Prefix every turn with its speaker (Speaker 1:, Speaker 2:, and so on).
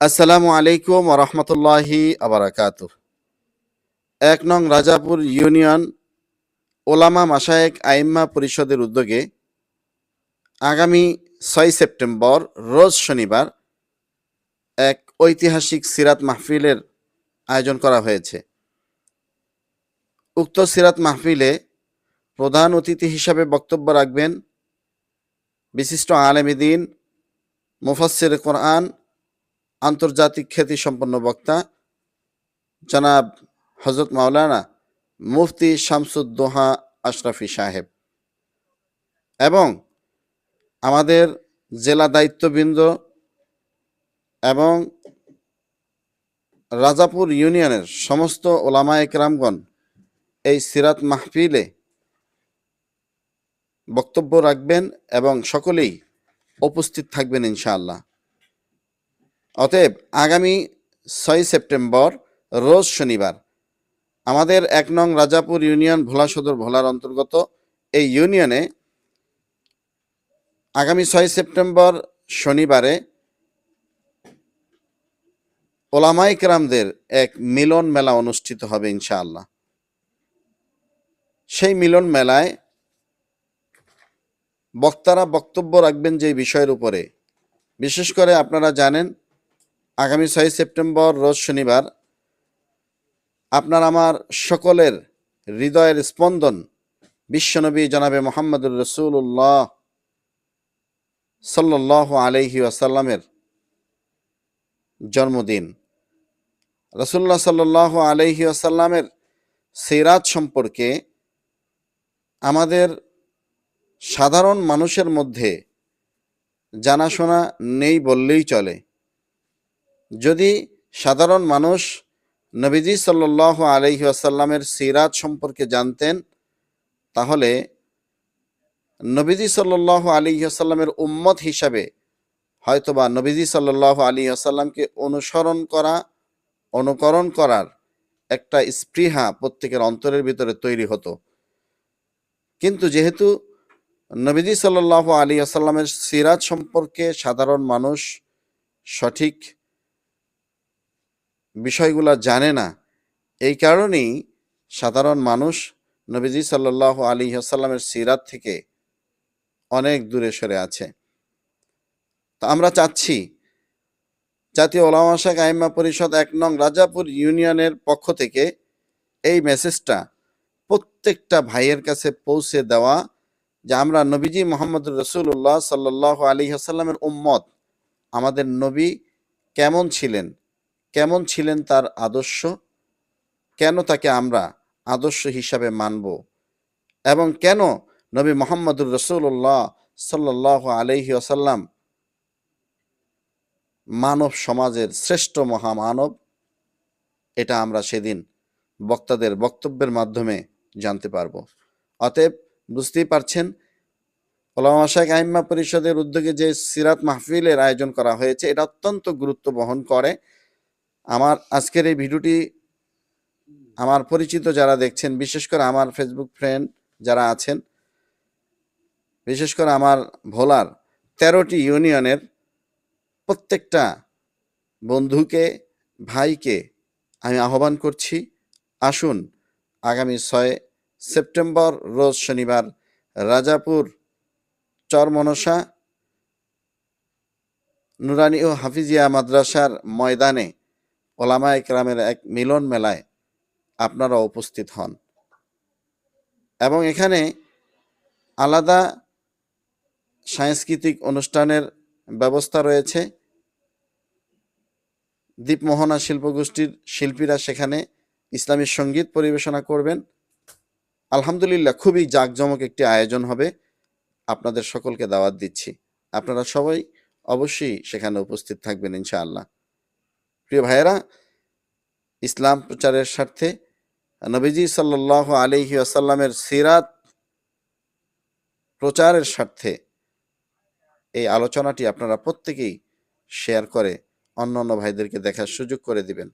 Speaker 1: আসসালামু আলাইকুম রহমতুল্লাহি আবরাকাত এক নং রাজাপুর ইউনিয়ন ওলামা মাসায়েক আইম্মা পরিষদের উদ্যোগে আগামী ছয় সেপ্টেম্বর, রোজ শনিবার, এক ঐতিহাসিক সিরাত মাহফিলের আয়োজন করা হয়েছে। উক্ত সিরাত মাহফিলে প্রধান অতিথি হিসাবে বক্তব্য রাখবেন বিশিষ্ট আলেমিদিন মুফাসসির কোরআন আন্তর্জাতিক খ্যাতিসম্পন্ন বক্তা, জনাব হজরত মাওলানা মুফতি শামসুদ্দোহা আশরাফি সাহেব। এবং আমাদের জেলা দায়িত্ববৃন্দ এবং রাজাপুর ইউনিয়নের সমস্ত ওলামা একরামগণ এই সিরাত মাহফিলে বক্তব্য রাখবেন এবং সকলেই উপস্থিত থাকবেন ইনশাআল্লাহ। অতএব আগামী ছয় সেপ্টেম্বর, রোজ শনিবার, আমাদের এক নং রাজাপুর ইউনিয়ন ভোলা সদর ভোলার অন্তর্গত এই ইউনিয়নে আগামী ছয় সেপ্টেম্বর শনিবারে ওলামাই কেরামদের এক মিলন মেলা অনুষ্ঠিত হবে ইনশাআল্লাহ। সেই মিলন মেলায় বক্তারা বক্তব্য রাখবেন যে বিষয়ের উপরে। বিশেষ করে আপনারা জানেন আগামী ছয় সেপ্টেম্বর, রোজ শনিবার, আপনার আমার সকলের হৃদয়ের স্পন্দন বিশ্বনবী জনাবে মোহাম্মদুর রসুল্লাহ সাল্লাহ আলহি আসাল্লামের জন্মদিন। রসুল্লাহ সাল্লাহ আলহি আসাল্লামের সিরাত সম্পর্কে আমাদের সাধারণ মানুষের মধ্যে জানাশোনা নেই বললেই চলে। যদি সাধারণ মানুষ নবীজি সাল্লাহ আলহি আসাল্লামের সিরাত সম্পর্কে জানতেন, তাহলে নবীজি সাল্লাহ আলী আসাল্লামের উম্মত হিসাবে হয়তোবা নবীজি সাল্লাহ আলী আসাল্লামকে অনুসরণ করা, অনুকরণ করার একটা স্পৃহা প্রত্যেকের অন্তরের ভিতরে তৈরি হতো। কিন্তু যেহেতু নবীজি সাল্লাহ আলী আসাল্লামের সিরাজ সম্পর্কে সাধারণ মানুষ সঠিক বিষয়গুলো জানে না, এই কারণেই সাধারণ মানুষ নবীজি সাল্লাহ আলী আসাল্লামের সিরাত থেকে অনেক দূরে সরে আছে। তো আমরা চাচ্ছি, জাতীয় ওলামা শাখ আইম্মা পরিষদ এক নং রাজাপুর ইউনিয়নের পক্ষ থেকে এই মেসেজটা প্রত্যেকটা ভাইয়ের কাছে পৌঁছে দেওয়া যে আমরা নবীজি মোহাম্মদ রসুল্লাহ সাল্লাহ আলী আসাল্লামের উম্মত, আমাদের নবী কেমন ছিলেন কেমন ছিলেন তার আদর্শ? কেন তাকে আমরা আদর্শ হিসাবে মানব? এবং কেন নবী মোহাম্মদুর রসুল্লাহ সাল্লাহ আলহি আসাল্লাম মানব সমাজের শ্রেষ্ঠ মহামানব? এটা আমরা সেদিন বক্তাদের বক্তব্যের মাধ্যমে জানতে পারব। অতএব বুঝতেই পারছেন, ওলামা শেখ আইম্মা পরিষদের উদ্যোগে যে সিরাত মাহফিলের আয়োজন করা হয়েছে, এটা অত্যন্ত গুরুত্ব বহন করে। আমার আজকের এই ভিডিওটি আমার পরিচিত যারা দেখছেন, বিশেষ করে আমার ফেসবুক ফ্রেন্ড যারা আছেন, বিশেষ করে আমার ভোলার তেরোটি ইউনিয়নের প্রত্যেকটা বন্ধুকে, ভাইকে আমি আহ্বান করছি, আসুন আগামী ছয় সেপ্টেম্বর, রোজ শনিবার রাজাপুর, চরমনসা, নুরানি ও হাফিজিয়া মাদ্রাসার ময়দানে ওলামা একরামের এক মিলন মেলায় আপনারা উপস্থিত হন। এবং এখানে আলাদা সাংস্কৃতিক অনুষ্ঠানের ব্যবস্থা রয়েছে। দীপমোহনা শিল্পগোষ্ঠীর শিল্পীরা সেখানে ইসলামী সংগীত পরিবেশনা করবেন। আলহামদুলিল্লাহ খুবই জাঁকজমক একটি আয়োজন হবে। আপনাদের সকলকে দাওয়াত দিচ্ছি। আপনারা সবাই অবশ্যই সেখানে উপস্থিত থাকবেন ইনশাআল্লাহ। প্রিয় ভাইয়েরা, ইসলাম প্রচারের স্বার্থে নবীজি সাল্লাহ আলিহি আসাল্লামের সিরাত প্রচারের স্বার্থে এই আলোচনাটি আপনারা প্রত্যেকেই শেয়ার করে অন্য অন্য ভাইদেরকে দেখার সুযোগ করে দিবেন।